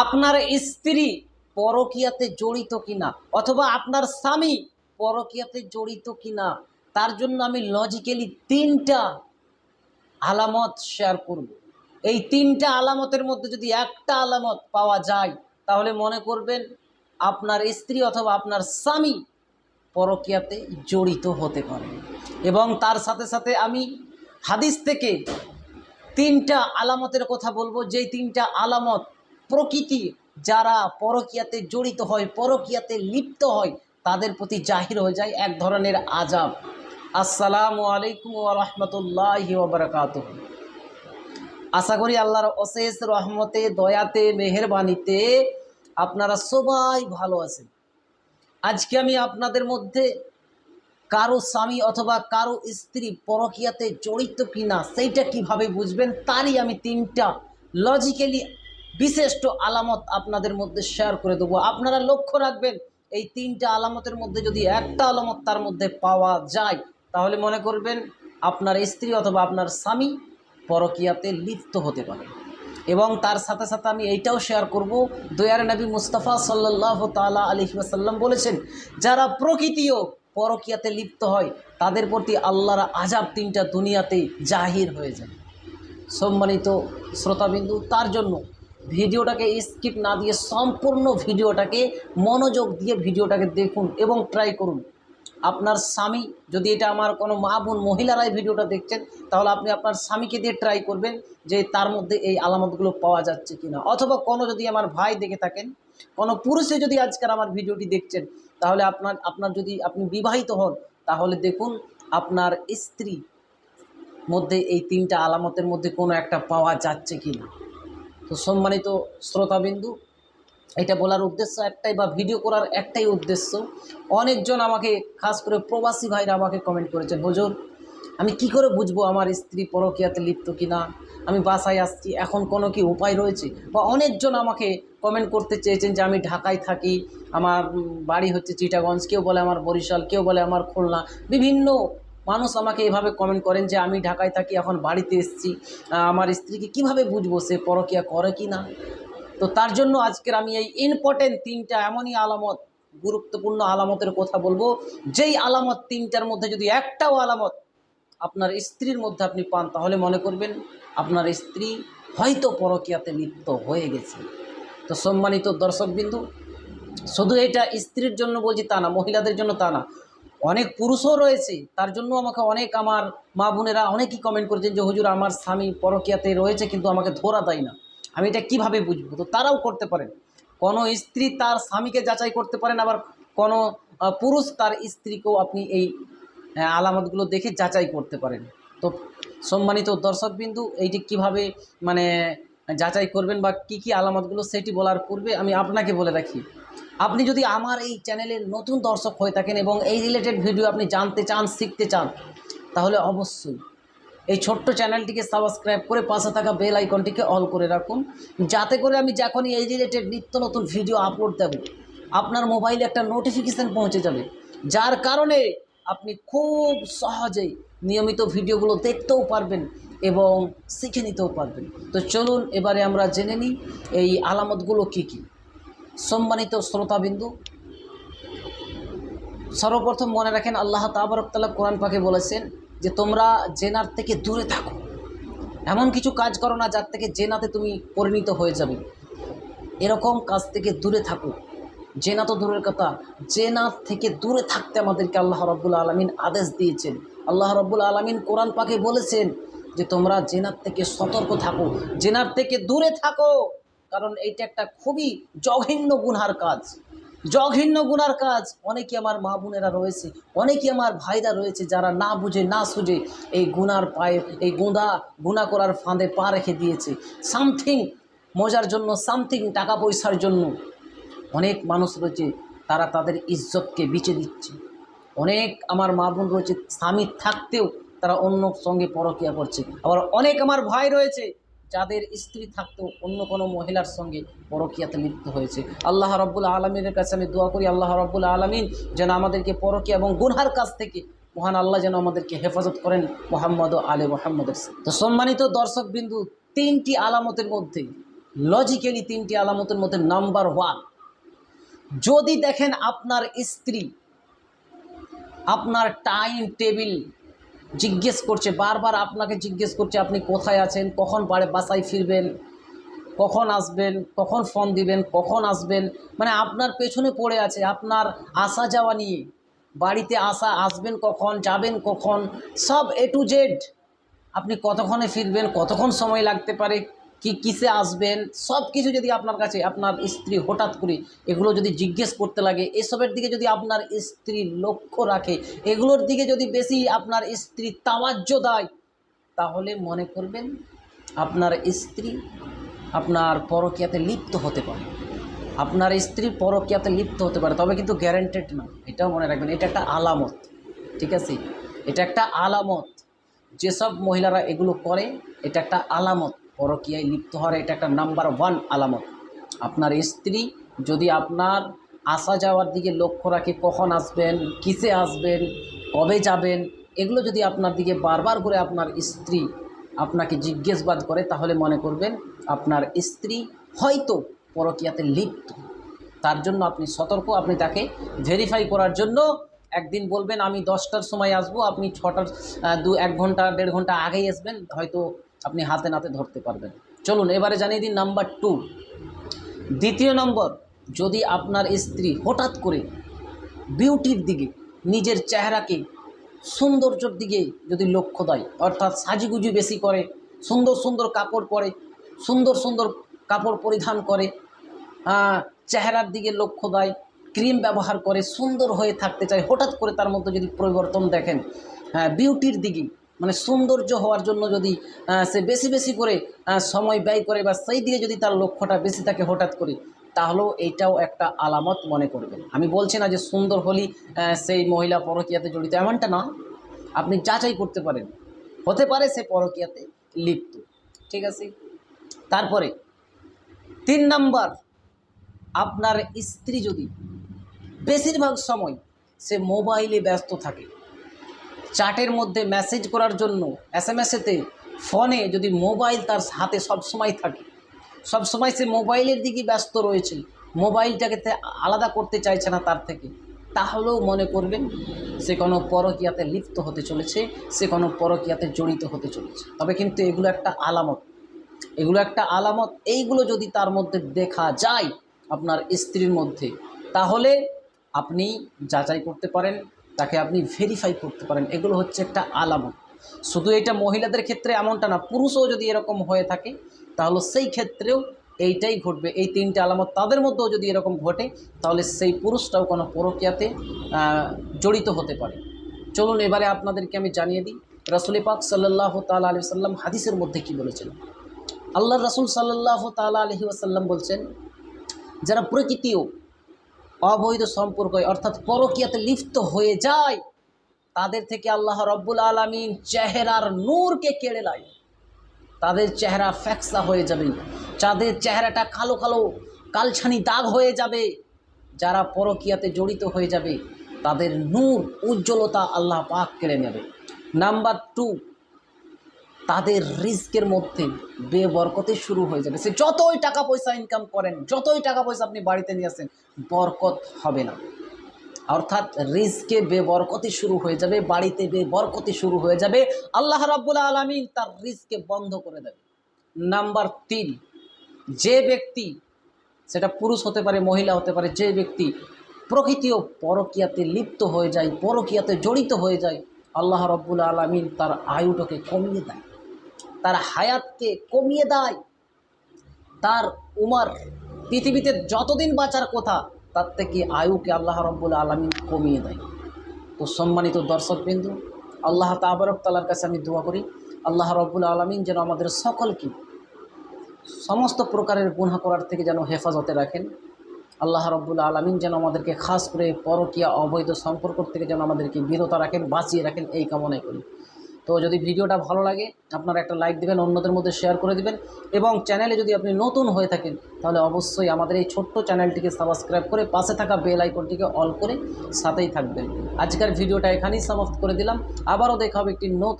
আপনার স্ত্রী পরকিয়াতে জড়িত কিনা? অথবা আপনার স্বামী পরকিয়াতে জড়িত কিনা? তার জন্য আমি লজিক্যালি তিনটা আলামত শেয়ার করব। এই তিনটা আলামতের মধ্যে যদি একটা আলামত পাওয়া যায়, তাহলে মনে করবেন আপনার স্ত্রী অথবা আপনার স্বামী পরকিয়াতে জড়িত হতে পারে। এবং তার সাথে সাথে আমি হাদিস থেকে তিনটা আলামতের কথা বলব। যেই তিনটা আলামত প্রকৃতি যারা পরকিয়াতে জড়িত হয়, পরকিয়াতে লিপ্ত হয়, তাদের প্রতি জাহির হয়ে যায় এক ধরনের আজাব আসসালামু আলাইকুম রহমতুল্লাহ ওবরাকাত আশা করি আল্লাহর অশেষ রহমতে, দয়াতে, মেহরবানিতে আপনারা সবাই ভালো আছেন। আজকে আমি আপনাদের মধ্যে কারও স্বামী অথবা কারও স্ত্রী পরকিয়াতে জড়িত কিনা, সেইটা কীভাবে বুঝবেন, তারই আমি তিনটা লজিক্যালি বিশিষ্ট আলামত আপনাদের মধ্যে শেয়ার করে দেবো। আপনারা লক্ষ্য রাখবেন, এই তিনটা আলামতের মধ্যে যদি একটা আলামত তার মধ্যে পাওয়া যায়, তাহলে মনে করবেন আপনার স্ত্রী অথবা আপনার স্বামী পরকিয়াতে লিপ্ত হতে পারে। এবং তার সাথে সাথে আমি এইটাও শেয়ার করব, দয়ার নবী মুস্তাফা সাল্লাহ তালা আলী ওয়াসাল্লাম বলেছেন, যারা প্রকৃতিও পরকিয়াতে লিপ্ত হয়, তাদের প্রতি আল্লাহর আজাব তিনটা দুনিয়াতে জাহির হয়ে যায়। সম্মানিত শ্রোতাবিন্দু, তার জন্য ভিডিওটাকে স্কিপ না দিয়ে সম্পূর্ণ ভিডিওটাকে, মনোযোগ দিয়ে ভিডিওটাকে দেখুন এবং ট্রাই করুন। আপনার স্বামী যদি এটা আমার কোনো মা বোন মহিলারাই ভিডিওটা দেখছেন, তাহলে আপনি আপনার স্বামীকে দিয়ে ট্রাই করবেন যে তার মধ্যে এই আলামতগুলো পাওয়া যাচ্ছে কিনা। অথবা কোনো যদি আমার ভাই দেখে থাকেন, কোনো পুরুষে যদি আজকের আমার ভিডিওটি দেখছেন, তাহলে আপনার আপনার যদি আপনি বিবাহিত হন, তাহলে দেখুন আপনার স্ত্রী মধ্যে এই তিনটা আলামতের মধ্যে কোনো একটা পাওয়া যাচ্ছে কি না তো সম্মানিত শ্রোতাবিন্দু, এটা বলার উদ্দেশ্য একটাই বা ভিডিও করার একটাই উদ্দেশ্য, অনেকজন আমাকে খাস করে প্রবাসী ভাইরা আমাকে কমেন্ট করেছেন, হুজুর, আমি কি করে বুঝব আমার স্ত্রী পরকিয়াতে লিপ্ত কি না আমি বাসায় আসছি, এখন কোনো কি উপায় রয়েছে? বা অনেকজন আমাকে কমেন্ট করতে চেয়েছেন যে, আমি ঢাকায় থাকি, আমার বাড়ি হচ্ছে চিটাগঞ্জ, কেউ বলে আমার বরিশাল, কেউ বলে আমার খুলনা। বিভিন্ন মানুষ আমাকে এভাবে কমেন্ট করেন যে, আমি ঢাকায় থাকি, এখন বাড়িতে এসেছি। আমার স্ত্রীকে কীভাবে বুঝব সে পরকিয়া করে কি না? তো তার জন্য আজকের আমি এই ইম্পর্টেন্ট তিনটা এমনই আলামত, গুরুত্বপূর্ণ আলামতের কথা বলব। যেই আলামত তিনটার মধ্যে যদি একটাও আলামত আপনার স্ত্রীর মধ্যে আপনি পান, তাহলে মনে করবেন আপনার স্ত্রী হয়তো পরকিয়াতে লিপ্ত হয়ে গেছে। তো সম্মানিত দর্শকবিন্দু, শুধু এটা স্ত্রীর জন্য বলছি তা না, মহিলাদের জন্য তা না। অনেক পুরুষও রয়েছে, তার জন্য আমাকে অনেক আমার মা বোনেরা অনেকই কমেন্ট করেছেন যে, হুজুর, আমার স্বামী পরকিয়াতে রয়েছে কিন্তু আমাকে ধরা দেয় না। আমি এটা কীভাবে বুঝব? তো তারাও করতে পারেন। কোনো স্ত্রী তার স্বামীকে যাচাই করতে পারেন, আবার কোনো পুরুষ তার স্ত্রীকেও আপনি এই আলামতগুলো দেখে যাচাই করতে পারেন। তো সম্মানিত দর্শকবিন্দু, এইটি কীভাবে মানে যাচাই করবেন বা কি কি আলামতগুলো সেটি বলার পূর্বে আমি আপনাকে বলে রাখি। আপনি যদি আমার এই চ্যানেলের নতুন দর্শক হয়ে থাকেন এবং এই রিলেটেড ভিডিও আপনি জানতে চান, শিখতে চান, তাহলে অবশ্যই এই ছোট্ট চ্যানেলটিকে সাবস্ক্রাইব করে পাশে থাকা বেল আইকনটিকে অল করে রাখুন। যাতে করে আমি যখনই এই রিলেটেড নিত্য নতুন ভিডিও আপলোড দেব, আপনার মোবাইলে একটা নোটিফিকেশান পৌঁছে যাবে। যার কারণে আপনি খুব সহজেই নিয়মিত ভিডিওগুলো দেখতেও পারবেন এবং শিখে নিতেও পারবেন। তো চলুন, এবারে আমরা জেনে নিই এই আলামতগুলো কী কী। সম্মানিত শ্রোতাবিন্দু, সর্বপ্রথম মনে রাখেন আল্লাহ তাবরকতাল্লাহ কোরআন পাকে বলেছেন যে তোমরা জেনার থেকে দূরে থাকো। এমন কিছু কাজ করো না যার থেকে জেনাতে তুমি পরিণত হয়ে যাবে। এরকম কাজ থেকে দূরে থাকো। জেনা তো দূরের কথা। জেনা থেকে দূরে থাকতে আমাদেরকে আল্লাহ রব্বুল আলমিন আদেশ দিয়েছেন। আল্লাহ রব্বুল আলমিন কোরআন পাকে বলেছেন যে তোমরা জেনার থেকে সতর্ক থাকো। জেনার থেকে দূরে থাকো। কারণ এইটা একটা খুবই জঘন্য গুনহার কাজ। জঘন্য গুনার কাজ। অনেকে আমার মা বোনেরা রয়েছে, অনেকে আমার ভাইরা রয়েছে যারা না বুঝে, না সুঝে এই গুনার পায়ে, এই গুঁদা গুণা করার ফাঁদে পা রেখে দিয়েছে। সামথিং মজার জন্য, সামথিং টাকা পয়সার জন্য অনেক মানুষ রয়েছে, তারা তাদের ইজ্জতকে বিচে দিচ্ছে। অনেক আমার মা বোন রয়েছে, স্বামী থাকতেও তারা অন্য সঙ্গে পরকিয়া করছে। আবার অনেক আমার ভাই রয়েছে যাদের স্ত্রী থাকতো অন্য কোনো মহিলার সঙ্গে পরকিয়াতে লিপ্ত হয়েছে। আল্লাহ রব্বুল আলমিনের কাছে আমি দোয়া করি, আল্লাহ রব্বুল আলমিন যেন আমাদেরকে পরকিয়া এবং গুনহার কাছ থেকে মহান আল্লাহ যেন আমাদেরকে হেফাজত করেন মোহাম্মদ আলে মোহাম্মদের তো সম্মানিত দর্শকবিন্দু তিনটি আলামতের মধ্যে লজিক্যালি তিনটি আলামতের মধ্যে নাম্বার ওয়ান যদি দেখেন আপনার স্ত্রী, আপনার টাইম টেবিল জিজ্ঞেস করছে, বারবার আপনাকে জিজ্ঞেস করছে, আপনি কোথায় আছেন, কখন বাড়ি, বাসায় ফিরবেন, কখন আসবেন, কখন ফোন দিবেন, কখন আসবেন? মানে আপনার পেছনে পড়ে আছে, আপনার আসা যাওয়া নিয়ে। বাড়িতে আসা, আসবেন কখন, যাবেন কখন? সব এ টু জেড আপনি কতক্ষণে ফিরবেন, কতক্ষণ সময় লাগতে পারে? কি কিসে আসবেন? সব কিছু যদি আপনার কাছে, আপনার স্ত্রী হঠাৎ করে এগুলো যদি জিজ্ঞেস করতে লাগে, এসবের দিকে যদি আপনার স্ত্রী লক্ষ্য রাখে, এগুলোর দিকে যদি বেশি আপনার স্ত্রী তামাজ্য দেয়, তাহলে মনে করবেন আপনার স্ত্রী আপনার পরকীয়াতে লিপ্ত হতে পারে। আপনার স্ত্রী পরকীয়াতে লিপ্ত হতে পারে, তবে কিন্তু গ্যারান্টেড না। এটাও মনে রাখবেন, এটা একটা আলামত, ঠিক আছে? এটা একটা আলামত। যেসব মহিলারা এগুলো করে, এটা একটা আলামত। পরকীয়ায় লিপ্ত হওয়ার এটা একটা নাম্বার ওয়ান আলামত। আপনার স্ত্রী যদি আপনার আসা যাওয়ার দিকে লক্ষ্য রাখে, কখন আসবেন, কিসে আসবেন, কবে যাবেন, এগুলো যদি আপনার দিকে বারবার করে আপনার স্ত্রী আপনাকে জিজ্ঞেসবাদ করে, তাহলে মনে করবেন আপনার স্ত্রী হয়তো পরকীয়াতে লিপ্ত। তার জন্য আপনি সতর্ক, আপনি তাকে ভেরিফাই করার জন্য একদিন বলবেন, আমি দশটার সময় আসব, আপনি ছটার দু এক ঘণ্টা, দেড় ঘণ্টা আগেই আসবেন। হয়তো আপনি হাতে নাতে ধরতে পারবেন। চলুন, এবারে জানিয়ে দিন নাম্বার টু। দ্বিতীয় নম্বর, যদি আপনার স্ত্রী হঠাৎ করে বিউটির দিকে, নিজের চেহারাকে সৌন্দর্যর দিকে যদি লক্ষ্য দেয়, অর্থাৎ সাজিগুজি বেশি করে, সুন্দর সুন্দর কাপড় পরে, সুন্দর সুন্দর কাপড় পরিধান করে চেহারার দিকে লক্ষ্য দেয়, ক্রিম ব্যবহার করে, সুন্দর হয়ে থাকতে চায়, হঠাৎ করে তার মধ্যে যদি পরিবর্তন দেখেন হ্যাঁ বিউটির দিকে মানে সৌন্দর্য হওয়ার জন্য যদি সে বেশি বেশি করে সময় ব্যয় করে বা সেই দিকে যদি তার লক্ষ্যটা বেশি থাকে হঠাৎ করে তাহলেও এইটাও একটা আলামত মনে করবেন। আমি বলছি না যে সুন্দর আহ, সেই মহিলা পরকীয়াতে জড়িত এমনটা না। আপনি যাচাই করতে পারেন। হতে পারে সে পরকীয়াতে লিপ্ত। ঠিক আছে? তারপরে তিন নাম্বার আপনার স্ত্রী যদি বেশিরভাগ সময় সে মোবাইলে ব্যস্ত থাকে চাটের মধ্যে মেসেজ করার জন্য এস এম এসেতে ফোনে যদি মোবাইল তার হাতে সব সময় থাকে সব সময় সে মোবাইলের দিকে ব্যস্ত রয়েছে মোবাইলটাকে আলাদা করতে চাইছে না তার থেকে, তাহলেও মনে করবেন সে কোনো পরকীয়াতে লিপ্ত হতে চলেছে, সে কোনো পরকীয়াতে জড়িত হতে চলেছে। তবে কিন্তু এগুলো একটা আলামত। এগুলো একটা আলামত। এইগুলো যদি তার মধ্যে দেখা যায় আপনার স্ত্রীর মধ্যে, তাহলে আপনি যাচাই করতে পারেন তাকে আপনি ভেরিফাই করতে পারেন। এগুলো হচ্ছে একটা আলামত। শুধু এটা মহিলাদের ক্ষেত্রে এমনটা না, পুরুষও যদি এরকম হয়ে থাকে, তাহলে সেই ক্ষেত্রেও এইটাই ঘটবে। এই তিনটে আলামত তাদের মধ্যেও যদি এরকম ঘটে, তাহলে সেই পুরুষটাও কোনো পরকীয়াতে জড়িত হতে পারে। চলুন এবারে আপনাদেরকে আমি জানিয়ে দিই, রসুল পাক সাল্লাহ তাল আলি সাল্লাম হাদিসের মধ্যে কি বলেছেন? আল্লাহ রসুল সাল্লাহ তালা আলহি আসাল্লাম বলছেন, যারা প্রকৃতিও অবৈধ সম্পর্ক অর্থাৎ পরকীয়াতে লিপ্ত হয়ে যায়, তাদের থেকে আল্লাহ রব্বুল আলমিন চেহারার নূরকে কেড়ে নেয়। তাদের চেহারা ফ্যাক্সা হয়ে যাবে যাদের চেহারাটা কালো কালো কালছানি দাগ হয়ে যাবে, যারা পরকীয়াতে জড়িত হয়ে যাবে, তাদের নূর, উজ্জ্বলতা আল্লাহ পাক কেড়ে নেবে। নাম্বার টু, তাদের রিস্কের মধ্যে বেবরকতে শুরু হয়ে যাবে। সে যতই টাকা পয়সা ইনকাম করেন, যতই টাকা পয়সা আপনি বাড়িতে নিয়ে আসেন বরকত হবে না। অর্থাৎ রিস্কে বেবরকতি শুরু হয়ে যাবে, বাড়িতে বেবরকতি শুরু হয়ে যাবে। আল্লাহ রাব্বুল আলমিন তার রিস্ককে বন্ধ করে দেবে। নাম্বার তিন, যে ব্যক্তি, সেটা পুরুষ হতে পারে, মহিলা হতে পারে, যে ব্যক্তি প্রকৃতি ও পরকীয়াতে লিপ্ত হয়ে যায়, পরকীয়াতে জড়িত হয়ে যায়, আল্লাহ রব্বুল আলমিন তার আয়ুটাকে কমিয়ে দেয়। তার হায়াতকে কমিয়ে দেয়। তার উমার পৃথিবীতে যতদিন বাঁচার কথা, তার থেকে আয়ুকে আল্লাহ রব্বুল আলমিন কমিয়ে দেয়। তো সম্মানিত দর্শকবিন্দু, আল্লাহ তাবরক তালার কাছে আমি দোয়া করি, আল্লাহ রব্বুল আলমিন যেন আমাদের সকলকে সমস্ত প্রকারের গুণা করার থেকে যেন হেফাজতে রাখেন। আল্লাহ রব্বুল আলমিন যেন আমাদেরকে খাস করে পরকীয়া অবৈধ সম্পর্ক থেকে যেন আমাদেরকে বিরত রাখেন, বাঁচিয়ে রাখেন এই কামনাই করি। তো যদি ভিডিওটা ভালো লাগে, আপনারা একটা লাইক দেবেন, অন্যদের মধ্যে শেয়ার করে দিবেন এবং চ্যানেলে যদি আপনি নতুন হয়ে থাকেন, তাহলে অবশ্যই আমাদের এই ছোট্ট চ্যানেলটিকে সাবস্ক্রাইব করে পাশে থাকা বেল আইকনটিকে অল করে সাথেই থাকবেন। আজকের ভিডিওটা এখানেই সমাপ্ত করে দিলাম। আবারও দেখা হবে একটি নতুন